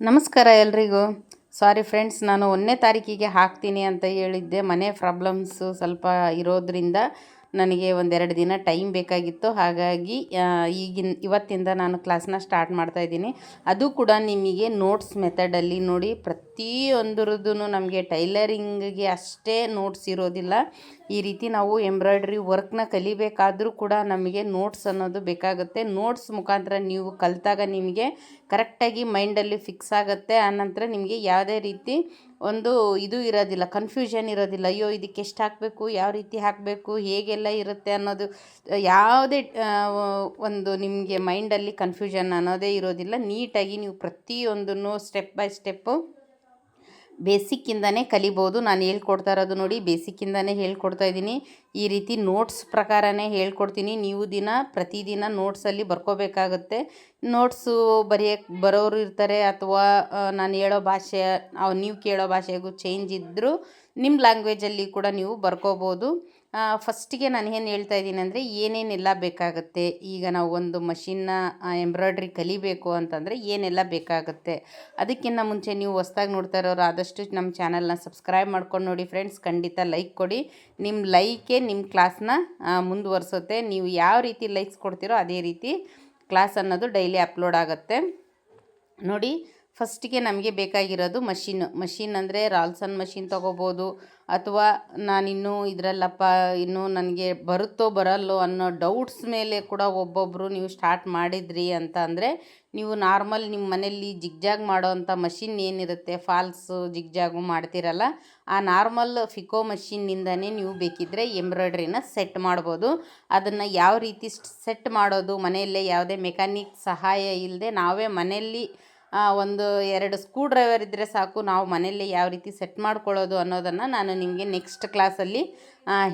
ನಮಸ್ಕಾರ ಎಲ್ರಿಗೂ. Sorry friends ನಾನು ಒಂದನೇ ತಾರೀಕಿಗೆ ಹಾಕ್ತೀನಿ ಅಂತ ಹೇಳಿದ್ದೆ. ಮನೆ ಪ್ರಾಬ್ಲಮ್ಸು ಸ್ವಲ್ಪ ಇರೋದ್ರಿಂದ ನನಗೆ ಒಂದೆರಡು ದಿನ ಟೈಮ್ ಬೇಕಾಗಿತ್ತು. ಹಾಗಾಗಿ ಈಗಿನ, ಇವತ್ತಿಂದ ನಾನು ಕ್ಲಾಸ್ನ ಸ್ಟಾರ್ಟ್ ಮಾಡ್ತಾ ಇದ್ದೀನಿ. ಅದು ಕೂಡ ನಿಮಗೆ ನೋಟ್ಸ್ ಮೆಥಡಲ್ಲಿ ನೋಡಿ ಪ್ರತಿಯೊಂದರದ್ದು ನಮಗೆ ಟೈಲರಿಂಗ್ಗೆ ಅಷ್ಟೇ ನೋಟ್ಸ್ ಇರೋದಿಲ್ಲ. ಈ ರೀತಿ ನಾವು ಎಂಬ್ರಾಯ್ಡ್ರಿ ವರ್ಕ್ನ ಕಲಿಬೇಕಾದರೂ ಕೂಡ ನಮಗೆ ನೋಟ್ಸ್ ಅನ್ನೋದು ಬೇಕಾಗುತ್ತೆ. ನೋಟ್ಸ್ ಮುಖಾಂತರ ನೀವು ಕಲಿತಾಗ ನಿಮಗೆ ಕರೆಕ್ಟಾಗಿ ಮೈಂಡಲ್ಲಿ ಫಿಕ್ಸ್ ಆಗುತ್ತೆ. ಆನಂತರ ನಿಮಗೆ ಯಾವುದೇ ರೀತಿ ಒಂದು ಇದು ಇರೋದಿಲ್ಲ ಕನ್ಫ್ಯೂಷನ್ ಇರೋದಿಲ್ಲ, ಅಯ್ಯೋ, ಇದಕ್ಕೆ ಎಷ್ಟು ಹಾಕಬೇಕು, ಯಾವ ರೀತಿ ಹಾಕಬೇಕು, ಹೇಗೆಲ್ಲ ಇರುತ್ತೆ ಅನ್ನೋದು ಯಾವುದೇ ಒಂದು ನಿಮಗೆ ಮೈಂಡಲ್ಲಿ ಕನ್ಫ್ಯೂಷನ್ ಅನ್ನೋದೇ ಇರೋದಿಲ್ಲ. ನೀಟಾಗಿ ನೀವು ಪ್ರತಿಯೊಂದನ್ನು ಸ್ಟೆಪ್ ಬೈ ಸ್ಟೆಪ್ಪು ಬೇಸಿಕ್ಕಿಂದನೇ ಕಲಿಬೋದು. ನಾನು ಹೇಳ್ಕೊಡ್ತಾ ಇರೋದು ನೋಡಿ, ಬೇಸಿಕ್ಕಿಂದನೇ ಹೇಳ್ಕೊಡ್ತಾ ಇದ್ದೀನಿ. ಈ ರೀತಿ ನೋಟ್ಸ್ ಪ್ರಕಾರನೇ ಹೇಳ್ಕೊಡ್ತೀನಿ. ನೀವು ದಿನ, ಪ್ರತಿದಿನ ನೋಟ್ಸಲ್ಲಿ ಬರ್ಕೋಬೇಕಾಗುತ್ತೆ. ನೋಟ್ಸು ಬರೆಯೋಕ್ಕೆ ಬರೋರು ಇರ್ತಾರೆ ಅಥವಾ ನಾನು ಹೇಳೋ ಭಾಷೆ ನೀವು ಕೇಳೋ ಭಾಷೆಗೂ ಚೇಂಜ್ ಇದ್ದರೂ ನಿಮ್ಮ ಲ್ಯಾಂಗ್ವೇಜಲ್ಲಿ ಕೂಡ ನೀವು ಬರ್ಕೋಬೋದು. ಫಸ್ಟಿಗೆ ನಾನು ಏನು ಹೇಳ್ತಾ ಇದ್ದೀನಿ ಅಂದರೆ ಏನೇನೆಲ್ಲ ಬೇಕಾಗುತ್ತೆ? ಈಗ ನಾವು ಒಂದು ಮಷಿನ್ನ ಎಂಬ್ರಾಯ್ಡ್ರಿ ಕಲಿಬೇಕು ಅಂತಂದರೆ ಏನೆಲ್ಲ ಬೇಕಾಗುತ್ತೆ? ಅದಕ್ಕಿಂತ ಮುಂಚೆ ನೀವು ಹೊಸ್ದಾಗಿ ನೋಡ್ತಾ ಇರೋರು ಆದಷ್ಟು ನಮ್ಮ ಚಾನಲ್ನ ಸಬ್ಸ್ಕ್ರೈಬ್ ಮಾಡ್ಕೊಂಡು ನೋಡಿ ಫ್ರೆಂಡ್ಸ್ ಖಂಡಿತ ಲೈಕ್ ಕೊಡಿ. ನಿಮ್ಮ ಲೈಕೆ ನಿಮ್ಮ ಕ್ಲಾಸ್ನ ಮುಂದುವರ್ಸುತ್ತೆ. ನೀವು ಯಾವ ರೀತಿ ಲೈಕ್ಸ್ ಕೊಡ್ತೀರೋ ಅದೇ ರೀತಿ ಕ್ಲಾಸ್ ಅನ್ನೋದು ಡೈಲಿ ಅಪ್ಲೋಡ್ ಆಗುತ್ತೆ. ನೋಡಿ ಫಸ್ಟಿಗೆ ನಮಗೆ ಬೇಕಾಗಿರೋದು ಮಷೀನು. ಮಷೀನ್ ಅಂದರೆ ರಾಲ್ಸನ್ ಮಷೀನ್ ತೊಗೋಬೋದು. ಅಥವಾ ನಾನಿನ್ನೂ ಇದರಲ್ಲಪ್ಪ, ಇನ್ನೂ ನನಗೆ ಬರುತ್ತೋ ಬರಲ್ಲೋ ಅನ್ನೋ ಡೌಟ್ಸ್ ಮೇಲೆ ಕೂಡ ಒಬ್ಬೊಬ್ಬರು ನೀವು ಸ್ಟಾರ್ಟ್ ಮಾಡಿದ್ರಿ ಅಂತ ಅಂದರೆ, ನೀವು ನಾರ್ಮಲ್ ನಿಮ್ಮ ಮನೆಯಲ್ಲಿ ಜಿಗ್ಜಾಗ್ ಮಾಡೋ ಅಂಥ ಮಷಿನ್ ಏನಿರುತ್ತೆ, ಫಾಲ್ಸು ಜಿಗ್ಜಾಗು ಮಾಡ್ತಿರಲ್ಲ, ಆ ನಾರ್ಮಲ್ ಫಿಕೋ ಮಷಿನ್ನಿಂದನೇ ನೀವು ಬೇಕಿದ್ದರೆ ಎಂಬ್ರಾಯ್ಡ್ರಿನ ಸೆಟ್ ಮಾಡ್ಬೋದು. ಅದನ್ನು ಯಾವ ರೀತಿ ಸೆಟ್ ಮಾಡೋದು, ಮನೆಯಲ್ಲೇ ಯಾವುದೇ ಮೆಕ್ಯಾನಿಕ್ ಸಹಾಯ ಇಲ್ಲದೆ ನಾವೇ ಮನೆಯಲ್ಲಿ ಒಂದು ಎರಡು ಸ್ಕ್ರೂ ಡ್ರೈವರ್ ಇದ್ದರೆ ಸಾಕು, ನಾವು ಮನೆಯಲ್ಲೇ ಯಾವ ರೀತಿ ಸೆಟ್ ಮಾಡ್ಕೊಳ್ಳೋದು ಅನ್ನೋದನ್ನು ನಾನು ನಿಮಗೆ ನೆಕ್ಸ್ಟ್ ಕ್ಲಾಸಲ್ಲಿ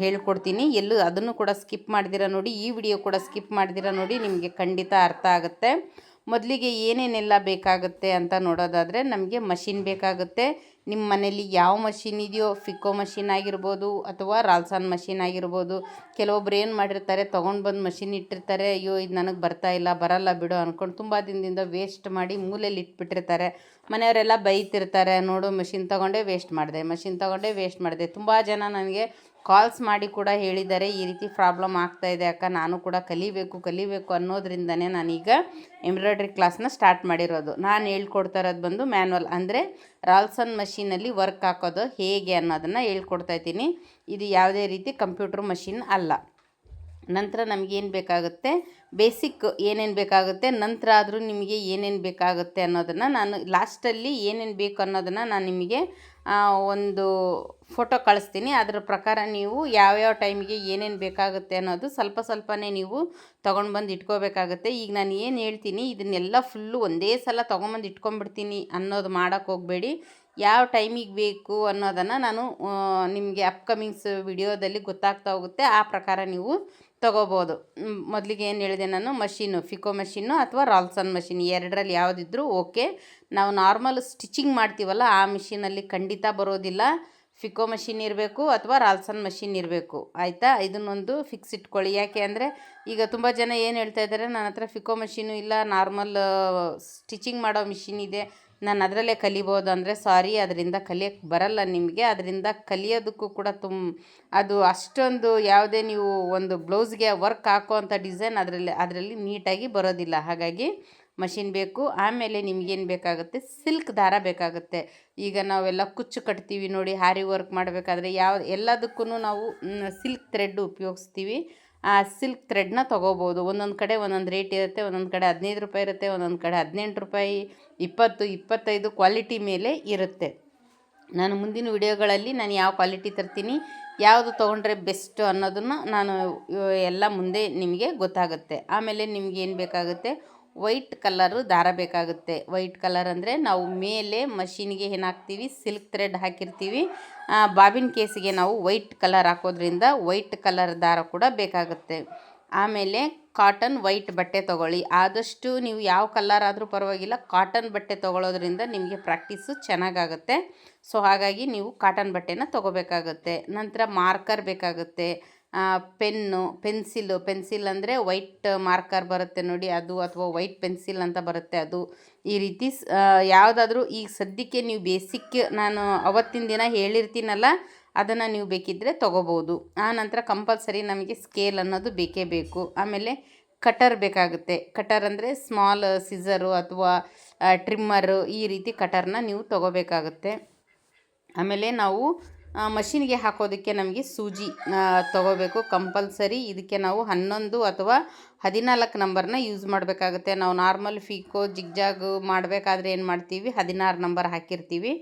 ಹೇಳ್ಕೊಡ್ತೀನಿ. ಎಲ್ಲೂ ಅದನ್ನು ಕೂಡ ಸ್ಕಿಪ್ ಮಾಡಿದಿರ ನೋಡಿ, ಈ ವಿಡಿಯೋ ಕೂಡ ಸ್ಕಿಪ್ ಮಾಡಿದಿರ ನೋಡಿ ನಿಮಗೆ ಖಂಡಿತ ಅರ್ಥ ಆಗುತ್ತೆ. ಮೊದಲಿಗೆ ಏನೇನೆಲ್ಲ ಬೇಕಾಗುತ್ತೆ ಅಂತ ನೋಡೋದಾದರೆ ನಮಗೆ ಮಷಿನ್ ಬೇಕಾಗುತ್ತೆ. ನಿಮ್ಮ ಮನೇಲಿ ಯಾವ ಮಷಿನ್ ಇದೆಯೋ ಫಿಕೋ ಮಷಿನ್ ಆಗಿರ್ಬೋದು ಅಥವಾ ರಾಲ್ಸಾನ್ ಮಷಿನ್ ಆಗಿರ್ಬೋದು, ಕೆಲವೊಬ್ರು ಏನು ಮಾಡಿರ್ತಾರೆ, ತೊಗೊಂಡು ಬಂದು ಮಷಿನ್ ಇಟ್ಟಿರ್ತಾರೆ, ಅಯ್ಯೋ, ಇದು ನನಗೆ ಬರ್ತಾ ಇಲ್ಲ, ಬರಲ್ಲ ಬಿಡು ಅಂದ್ಕೊಂಡು ತುಂಬ ದಿನದಿಂದ ವೇಸ್ಟ್ ಮಾಡಿ ಮೂಲೆಯಲ್ಲಿ ಇಟ್ಬಿಟ್ಟಿರ್ತಾರೆ. ಮನೆಯವರೆಲ್ಲ ಬೈತಿರ್ತಾರೆ, ನೋಡು ಮಷಿನ್ ತೊಗೊಂಡೆ ವೇಸ್ಟ್ ಮಾಡಿದೆ ಮಷಿನ್ ತೊಗೊಂಡೆ ವೇಸ್ಟ್ ಮಾಡಿದೆ. ತುಂಬ ಜನ ನನಗೆ ಕಾಲ್ಸ್ ಮಾಡಿ ಕೂಡ ಹೇಳಿದ್ದಾರೆ ಈ ರೀತಿ ಪ್ರಾಬ್ಲಮ್ ಆಗ್ತಾ ಇದೆ ಅಕ್ಕ. ನಾನು ಕೂಡ ಕಲಿಬೇಕು ಕಲಿಬೇಕು ಅನ್ನೋದ್ರಿಂದನೇ ನಾನೀಗ ಎಂಬ್ರಾಯ್ಡ್ರಿ ಕ್ಲಾಸ್ನ ಸ್ಟಾರ್ಟ್ ಮಾಡಿರೋದು. ನಾನು ಹೇಳ್ಕೊಡ್ತಾ ಇರೋದು ಬಂದು ಮ್ಯಾನ್ವಲ್ ಅಂದರೆ ರಾಲ್ಸನ್ ಮಷೀನಲ್ಲಿ ವರ್ಕ್ ಹಾಕೋದು ಹೇಗೆ ಅನ್ನೋದನ್ನು ಹೇಳ್ಕೊಡ್ತಾ ಇದ್ದೀನಿ. ಇದು ಯಾವುದೇ ರೀತಿ ಕಂಪ್ಯೂಟ್ರ್ ಮಷಿನ್ ಅಲ್ಲ. ನಂತರ ನಮಗೇನು ಬೇಕಾಗುತ್ತೆ? ಬೇಸಿಕ್ ಏನೇನು ಬೇಕಾಗುತ್ತೆ? ನಂತರ ಆದರೂ ನಿಮಗೆ ಏನೇನು ಬೇಕಾಗುತ್ತೆ ಅನ್ನೋದನ್ನು ನಾನು ಲಾಸ್ಟಲ್ಲಿ ಏನೇನು ಬೇಕು ಅನ್ನೋದನ್ನು ನಾನು ನಿಮಗೆ ಒಂದು ಫೋಟೋ ಕಳಿಸ್ತೀನಿ. ಅದರ ಪ್ರಕಾರ ನೀವು ಯಾವ್ಯಾವ ಟೈಮಿಗೆ ಏನೇನು ಬೇಕಾಗುತ್ತೆ ಅನ್ನೋದು ಸ್ವಲ್ಪ ಸ್ವಲ್ಪನೇ ನೀವು ತೊಗೊಂಡು ಬಂದು ಇಟ್ಕೋಬೇಕಾಗುತ್ತೆ. ಈಗ ನಾನು ಏನು ಹೇಳ್ತೀನಿ, ಇದನ್ನೆಲ್ಲ ಫುಲ್ಲು ಒಂದೇ ಸಲ ತೊಗೊಂಬಂದು ಇಟ್ಕೊಂಡ್ಬಿಡ್ತೀನಿ ಅನ್ನೋದು ಮಾಡೋಕ್ಕೆ ಹೋಗಬೇಡಿ. ಯಾವ ಟೈಮಿಗೆ ಬೇಕು ಅನ್ನೋದನ್ನು ನಾನು ನಿಮಗೆ ಅಪ್ಕಮಿಂಗ್ಸ್ ವಿಡಿಯೋದಲ್ಲಿ ಗೊತ್ತಾಗ್ತಾ ಹೋಗುತ್ತೆ. ಆ ಪ್ರಕಾರ ನೀವು ತೊಗೋಬೋದು. ಮೊದಲಿಗೆ ಏನು ಹೇಳಿದೆ ನಾನು, ಮಷೀನು, ಫಿಕೋ ಮಷೀನು ಅಥವಾ ರಾಲ್ಸನ್ ಮಷೀನ್ ಎರಡರಲ್ಲಿ ಯಾವುದಿದ್ರೂ ಓಕೆ. ನಾವು ನಾರ್ಮಲ್ ಸ್ಟಿಚಿಂಗ್ ಮಾಡ್ತೀವಲ್ಲ, ಆ ಮಿಷಿನಲ್ಲಿ ಖಂಡಿತ ಬರೋದಿಲ್ಲ. ಫಿಕೋ ಮಷಿನ್ ಇರಬೇಕು ಅಥವಾ ರಾಲ್ಸನ್ ಮಷಿನ್ ಇರಬೇಕು. ಆಯಿತಾ? ಇದನ್ನೊಂದು ಫಿಕ್ಸ್ ಇಟ್ಕೊಳ್ಳಿ. ಯಾಕೆ ಅಂದರೆ, ಈಗ ತುಂಬ ಜನ ಏನು ಹೇಳ್ತಾ ಇದ್ದಾರೆ ನನ್ನ ಹತ್ರ ಫಿಕೋ ಮಷೀನು ಇಲ್ಲ, ನಾರ್ಮಲ್ ಸ್ಟಿಚಿಂಗ್ ಮಾಡೋ ಮಿಷಿನ್ ಇದೆ ನಾನು ಅದರಲ್ಲೇ ಕಲಿಬೋದು ಅಂದರೆ ಸಾರಿ, ಅದರಿಂದ ಕಲಿಯೋಕ್ಕೆ ಬರಲ್ಲ ನಿಮಗೆ. ಅದರಿಂದ ಕಲಿಯೋದಕ್ಕೂ ಕೂಡ ತುಂಬ ಅದು ಅಷ್ಟೊಂದು ಯಾವುದೇ ನೀವು ಒಂದು ಬ್ಲೌಸ್ಗೆ ವರ್ಕ್ ಹಾಕೋವಂಥ ಡಿಸೈನ್ ಅದರಲ್ಲಿ ಅದರಲ್ಲಿ ನೀಟಾಗಿ ಬರೋದಿಲ್ಲ. ಹಾಗಾಗಿ ಮಷಿನ್ ಬೇಕು, ಆಮೇಲೆ ನಿಮಗೇನು ಬೇಕಾಗುತ್ತೆ? ಸಿಲ್ಕ್ ದಾರ ಬೇಕಾಗುತ್ತೆ. ಈಗ ನಾವೆಲ್ಲ ಕುಚ್ಚು ಕಟ್ತೀವಿ ನೋಡಿ, ಹಾರಿ ವರ್ಕ್ ಮಾಡಬೇಕಾದ್ರೆ ಯಾವ ಎಲ್ಲದಕ್ಕೂ ನಾವು ಸಿಲ್ಕ್ ಥ್ರೆಡ್ ಉಪಯೋಗಿಸ್ತೀವಿ. ಆ ಸಿಲ್ಕ್ ಥ್ರೆಡ್ನ ತೊಗೋಬೋದು. ಒಂದೊಂದು ಕಡೆ ಒಂದೊಂದು ರೇಟ್ ಇರುತ್ತೆ, ಒಂದೊಂದು ಕಡೆ ಹದಿನೈದು ರೂಪಾಯಿ ಇರುತ್ತೆ, ಒಂದೊಂದು ಕಡೆ ಹದಿನೆಂಟು ರೂಪಾಯಿ, ಇಪ್ಪತ್ತು, ಇಪ್ಪತ್ತೈದು ಕ್ವಾಲಿಟಿ ಮೇಲೆ ಇರುತ್ತೆ. ನಾನು ಮುಂದಿನ ವಿಡಿಯೋಗಳಲ್ಲಿ ನಾನು ಯಾವ ಕ್ವಾಲಿಟಿ ತರ್ತೀನಿ, ಯಾವುದು ತೊಗೊಂಡ್ರೆ ಬೆಸ್ಟ್ ಅನ್ನೋದನ್ನು ನಾನು ಎಲ್ಲ ಮುಂದೆ ನಿಮಗೆ ಗೊತ್ತಾಗುತ್ತೆ. ಆಮೇಲೆ ನಿಮ್ಗೆ ಏನು ಬೇಕಾಗುತ್ತೆ ವೈಟ್ ಕಲರು ದಾರ ಬೇಕಾಗುತ್ತೆ. ವೈಟ್ ಕಲರ್ ಅಂದರೆ ನಾವು ಮೇಲೆ ಮಷೀನ್ಗೆ ಏನು ಹಾಕ್ತೀವಿ ಸಿಲ್ಕ್ ಥ್ರೆಡ್ ಹಾಕಿರ್ತೀವಿ. ಬಾಬಿನ್ ಕೇಸಿಗೆ ನಾವು ವೈಟ್ ಕಲರ್ ಹಾಕೋದ್ರಿಂದ ವೈಟ್ ಕಲರ್ ದಾರ ಕೂಡ ಬೇಕಾಗುತ್ತೆ. ಆಮೇಲೆ ಕಾಟನ್ ವೈಟ್ ಬಟ್ಟೆ ತೊಗೊಳ್ಳಿ. ಆದಷ್ಟು ನೀವು ಯಾವ ಕಲರ್ ಆದರೂ ಪರವಾಗಿಲ್ಲ, ಕಾಟನ್ ಬಟ್ಟೆ ತೊಗೊಳೋದ್ರಿಂದ ನಿಮಗೆ ಪ್ರಾಕ್ಟೀಸು ಚೆನ್ನಾಗಾಗುತ್ತೆ. ಸೊ, ಹಾಗಾಗಿ ನೀವು ಕಾಟನ್ ಬಟ್ಟೆನ ತೊಗೋಬೇಕಾಗುತ್ತೆ. ನಂತರ ಮಾರ್ಕರ್ ಬೇಕಾಗುತ್ತೆ. ಪೆನ್ನು, ಪೆನ್ಸಿಲು, ಪೆನ್ಸಿಲ್ ಅಂದರೆ ವೈಟ್ ಮಾರ್ಕರ್ ಬರುತ್ತೆ ನೋಡಿ, ಅದು ಅಥವಾ ವೈಟ್ ಪೆನ್ಸಿಲ್ ಅಂತ ಬರುತ್ತೆ ಅದು. ಈ ರೀತಿ ಯಾವುದಾದ್ರೂ ಈಗ ಸದ್ಯಕ್ಕೆ ನೀವು ಬೇಸಿಕ್ ನಾನು ಅವತ್ತಿನ ದಿನ ಹೇಳಿರ್ತೀನಲ್ಲ, ಅದನ್ನು ನೀವು ಬೇಕಿದ್ದರೆ ತೊಗೋಬೋದು. ಆ ನಂತರ ಕಂಪಲ್ಸರಿ ನಮಗೆ ಸ್ಕೇಲ್ ಅನ್ನೋದು ಬೇಕೇ ಬೇಕು. ಆಮೇಲೆ ಕಟರ್ ಬೇಕಾಗುತ್ತೆ. ಕಟರ್ ಅಂದರೆ ಸ್ಮಾಲ್ ಸಿಸರು ಅಥವಾ ಟ್ರಿಮ್ಮರು ಈ ರೀತಿ ಕಟರ್ನ ನೀವು ತೊಗೋಬೇಕಾಗುತ್ತೆ. ಆಮೇಲೆ ನಾವು ಮಷಿನ್ಗೆ ಹಾಕೋದಕ್ಕೆ ನಮಗೆ ಸೂಜಿ ತೊಗೋಬೇಕು ಕಂಪಲ್ಸರಿ. ಇದಕ್ಕೆ ನಾವು ಹನ್ನೊಂದು ಅಥವಾ ಹದಿನಾಲ್ಕು ನಂಬರ್ನ ಯೂಸ್ ಮಾಡಬೇಕಾಗುತ್ತೆ. ನಾವು ನಾರ್ಮಲ್ ಫೀಕೋ, ಜಿಗ್ಜಾಗು ಮಾಡಬೇಕಾದ್ರೆ ಏನು ಮಾಡ್ತೀವಿ? ಹದಿನಾರು ನಂಬರ್ ಹಾಕಿರ್ತೀವಿ.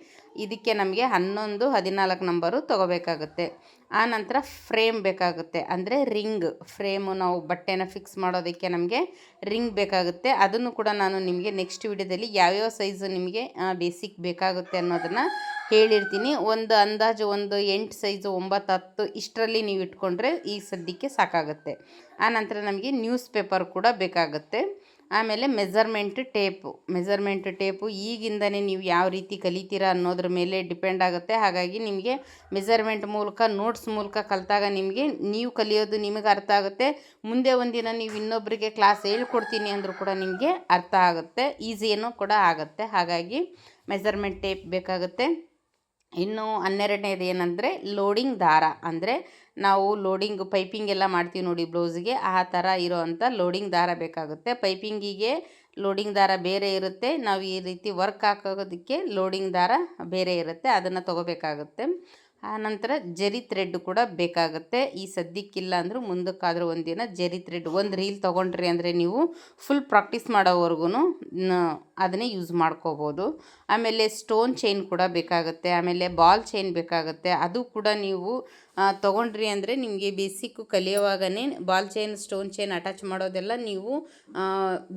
ಇದಕ್ಕೆ ನಮಗೆ ಹನ್ನೊಂದು, ಹದಿನಾಲ್ಕು ನಂಬರು ತೊಗೋಬೇಕಾಗುತ್ತೆ. ಆ ನಂತರ ಫ್ರೇಮ್ ಬೇಕಾಗುತ್ತೆ. ಅಂದರೆ ರಿಂಗ್. ಫ್ರೇಮು ನಾವು ಬಟ್ಟೆನ ಫಿಕ್ಸ್ ಮಾಡೋದಕ್ಕೆ ನಮಗೆ ರಿಂಗ್ ಬೇಕಾಗುತ್ತೆ. ಅದನ್ನು ಕೂಡ ನಾನು ನಿಮಗೆ ನೆಕ್ಸ್ಟ್ ವಿಡಿಯೋದಲ್ಲಿ ಯಾವ್ಯಾವ ಸೈಜು ನಿಮಗೆ ಬೇಸಿಕ್ ಬೇಕಾಗುತ್ತೆ ಅನ್ನೋದನ್ನು ಹೇಳಿರ್ತೀನಿ. ಒಂದು ಅಂದಾಜು ಒಂದು ಎಂಟು ಸೈಜು ಒಂಬತ್ತು, ಹತ್ತು ಇಷ್ಟರಲ್ಲಿ ನೀವು ಇಟ್ಕೊಂಡ್ರೆ ಈ ಸದ್ಯಕ್ಕೆ ಸಾಕಾಗುತ್ತೆ. ಆನಂತರ ನಮಗೆ ನ್ಯೂಸ್ ಪೇಪರ್ ಕೂಡ ಬೇಕಾಗುತ್ತೆ. ಆಮೇಲೆ ಮೆಜರ್ಮೆಂಟ್ ಟೇಪು. ಮೆಜರ್ಮೆಂಟ್ ಟೇಪು ಈಗಿಂದನೇ ನೀವು ಯಾವ ರೀತಿ ಕಲಿತೀರಾ ಅನ್ನೋದ್ರ ಮೇಲೆ ಡಿಪೆಂಡ್ ಆಗುತ್ತೆ. ಹಾಗಾಗಿ ನಿಮಗೆ ಮೆಜರ್ಮೆಂಟ್ ಮೂಲಕ, ನೋಟ್ಸ್ ಮೂಲಕ ಕಲಿತಾಗ ನಿಮಗೆ, ನೀವು ಕಲಿಯೋದು ನಿಮಗೆ ಅರ್ಥ ಆಗುತ್ತೆ. ಮುಂದೆ ಒಂದಿನ ನೀವು ಇನ್ನೊಬ್ಬರಿಗೆ ಕ್ಲಾಸ್ ಹೇಳ್ಕೊಡ್ತೀನಿ ಅಂದರೂ ಕೂಡ ನಿಮಗೆ ಅರ್ಥ ಆಗುತ್ತೆ. ಈಸಿಯೂ ಕೂಡ ಆಗುತ್ತೆ. ಹಾಗಾಗಿ ಮೆಜರ್ಮೆಂಟ್ ಟೇಪ್ ಬೇಕಾಗುತ್ತೆ. ಇನ್ನು ಹನ್ನೆರಡನೇದು ಏನಂದರೆ ಲೋಡಿಂಗ್ ದಾರ. ಅಂದರೆ ನಾವು ಲೋಡಿಂಗ್ ಪೈಪಿಂಗ್ ಎಲ್ಲ ಮಾಡ್ತೀವಿ ನೋಡಿ ಬ್ಲೌಸ್ಗೆ, ಆ ಥರ ಇರೋವಂಥ ಲೋಡಿಂಗ್ ದಾರ ಬೇಕಾಗುತ್ತೆ. ಪೈಪಿಂಗಿಗೆ ಲೋಡಿಂಗ್ ದಾರ ಬೇರೆ ಇರುತ್ತೆ. ನಾವು ಈ ರೀತಿ ವರ್ಕ್ ಹಾಕೋದಕ್ಕೆ ಲೋಡಿಂಗ್ ದಾರ ಬೇರೆ ಇರುತ್ತೆ. ಅದನ್ನು ತೊಗೋಬೇಕಾಗುತ್ತೆ. ಆನಂತರ ಜರಿ ಥ್ರೆಡ್ ಕೂಡ ಬೇಕಾಗುತ್ತೆ. ಈ ಸದ್ಯಕ್ಕಿಲ್ಲ ಅಂದರೂ ಮುಂದಕ್ಕಾದರೂ ಒಂದಿನ ಜರಿ ಥ್ರೆಡ್ ಒಂದು ರೀಲ್ ತೊಗೊಂಡ್ರಿ ಅಂದರೆ ನೀವು ಫುಲ್ ಪ್ರಾಕ್ಟೀಸ್ ಮಾಡೋವರೆಗೂ ಅದನ್ನೇ ಯೂಸ್ ಮಾಡ್ಕೋಬೋದು. ಆಮೇಲೆ ಸ್ಟೋನ್ ಚೈನ್ ಕೂಡ ಬೇಕಾಗುತ್ತೆ. ಆಮೇಲೆ ಬಾಲ್ ಚೈನ್ ಬೇಕಾಗುತ್ತೆ. ಅದು ಕೂಡ ನೀವು ತೊಗೊಂಡ್ರಿ ಅಂದರೆ ನಿಮಗೆ basic ಕಲಿಯೋವಾಗನೇ ball chain stone chain attach ಮಾಡೋದೆಲ್ಲ ನೀವು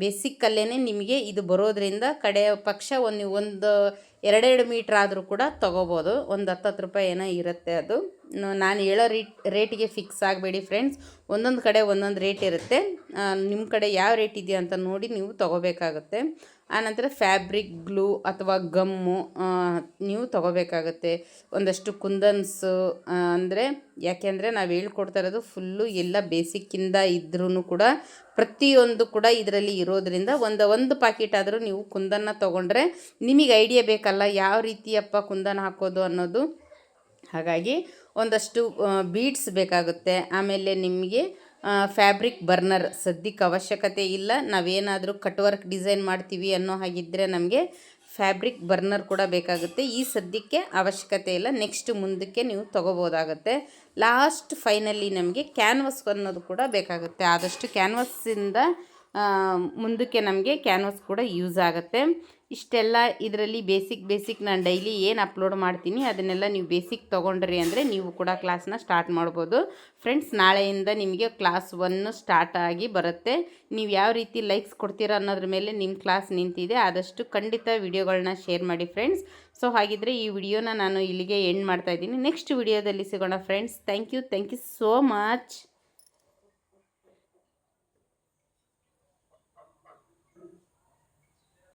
ಬೇಸಿಕ್ಕಲ್ಲೇ ನಿಮಗೆ ಇದು ಬರೋದ್ರಿಂದ ಕಡೆಯ ಪಕ್ಷ ಒಂದು ಒಂದು ಎರಡೆರಡು ಮೀಟ್ರ್ ಆದರೂ ಕೂಡ ತೊಗೋಬೋದು. ಒಂದು ಹತ್ತತ್ತು ರೂಪಾಯಿ ಏನೋ ಇರುತ್ತೆ ಅದು. ನಾನು ಹೇಳೋ ರೇಟ್ ರೇಟಿಗೆ ಫಿಕ್ಸ್ ಆಗಬೇಡಿ ಫ್ರೆಂಡ್ಸ್ ಒಂದೊಂದು ಕಡೆ ಒಂದೊಂದು ರೇಟ್ ಇರುತ್ತೆ. ನಿಮ್ಮ ಕಡೆ ಯಾವ ರೇಟ್ ಇದೆಯಾ ಅಂತ ನೋಡಿ ನೀವು ತೊಗೋಬೇಕಾಗುತ್ತೆ. ಆನಂತರ ಫ್ಯಾಬ್ರಿಕ್, ಗ್ಲೂ ಅಥವಾ ಗಮ್ಮು ನೀವು ತೊಗೋಬೇಕಾಗತ್ತೆ. ಒಂದಷ್ಟು ಕುಂದನ್ಸು ಅಂದರೆ ಯಾಕೆಂದರೆ ನಾವು ಹೇಳ್ಕೊಡ್ತಾ ಇರೋದು ಫುಲ್ಲು ಎಲ್ಲ ಬೇಸಿಕ್ಕಿಂದ ಇದ್ರೂ ಕೂಡ ಪ್ರತಿಯೊಂದು ಕೂಡ ಇದರಲ್ಲಿ ಇರೋದರಿಂದ ಒಂದು ಒಂದು ಪಾಕೆಟ್ ಆದರೂ ನೀವು ಕುಂದನ್ನ ತೊಗೊಂಡ್ರೆ ನಿಮಗೆ ಐಡಿಯಾ ಬೇಕಲ್ಲ ಯಾವ ರೀತಿಯಪ್ಪ ಕುಂದನ್ ಹಾಕೋದು ಅನ್ನೋದು. ಹಾಗಾಗಿ ಒಂದಷ್ಟು ಬೀಡ್ಸ್ ಬೇಕಾಗುತ್ತೆ. ಆಮೇಲೆ ನಿಮಗೆ ಫ್ಯಾಬ್ರಿಕ್ ಬರ್ನರ್ ಸದ್ಯಕ್ಕೆ ಅವಶ್ಯಕತೆ ಇಲ್ಲ. ನಾವೇನಾದರೂ ಕಟ್ ವರ್ಕ್ ಡಿಸೈನ್ ಮಾಡ್ತೀವಿ ಅನ್ನೋ ಹಾಗಿದ್ದರೆ ನಮಗೆ ಫ್ಯಾಬ್ರಿಕ್ ಬರ್ನರ್ ಕೂಡ ಬೇಕಾಗುತ್ತೆ. ಈ ಸದ್ಯಕ್ಕೆ ಅವಶ್ಯಕತೆ ಇಲ್ಲ. ನೆಕ್ಸ್ಟ್ ಮುಂದಕ್ಕೆ ನೀವು ತೊಗೋಬೋದಾಗುತ್ತೆ. ಲಾಸ್ಟ್ ಫೈನಲಿ ನಮಗೆ ಕ್ಯಾನ್ವಸ್ ಅನ್ನೋದು ಕೂಡ ಬೇಕಾಗುತ್ತೆ. ಆದಷ್ಟು ಕ್ಯಾನ್ವಸ್ಸಿಂದ ಮುಂದಕ್ಕೆ ನಮಗೆ ಕ್ಯಾನ್ವಸ್ ಕೂಡ ಯೂಸ್ ಆಗುತ್ತೆ. ಇಷ್ಟೆಲ್ಲ ಇದರಲ್ಲಿ ಬೇಸಿಕ್ ಬೇಸಿಕ್ ನಾನು ಡೈಲಿ ಏನು ಅಪ್ಲೋಡ್ ಮಾಡ್ತೀನಿ ಅದನ್ನೆಲ್ಲ ನೀವು ಬೇಸಿಕ್ ತೊಗೊಂಡ್ರಿ ಅಂದರೆ ನೀವು ಕೂಡ ಕ್ಲಾಸ್ನ ಸ್ಟಾರ್ಟ್ ಮಾಡ್ಬೋದು. ಫ್ರೆಂಡ್ಸ್, ನಾಳೆಯಿಂದ ನಿಮಗೆ ಕ್ಲಾಸ್ ಒನ್ನು ಸ್ಟಾರ್ಟ್ ಆಗಿ ಬರುತ್ತೆ. ನೀವು ಯಾವ ರೀತಿ ಲೈಕ್ಸ್ ಕೊಡ್ತೀರಾ ಅನ್ನೋದ್ರ ಮೇಲೆ ನಿಮ್ಮ ಕ್ಲಾಸ್ ನಿಂತಿದೆ. ಆದಷ್ಟು ಖಂಡಿತ ವಿಡಿಯೋಗಳನ್ನ ಶೇರ್ ಮಾಡಿ ಫ್ರೆಂಡ್ಸ್. ಸೊ, ಹಾಗಿದ್ರೆ ಈ ವಿಡಿಯೋನ ನಾನು ಇಲ್ಲಿಗೆ ಎಂಡ್ ಮಾಡ್ತಾಯಿದ್ದೀನಿ ನೆಕ್ಸ್ಟ್ ವಿಡಿಯೋದಲ್ಲಿ ಸಿಗೋಣ friends. Thank you. Thank you so much.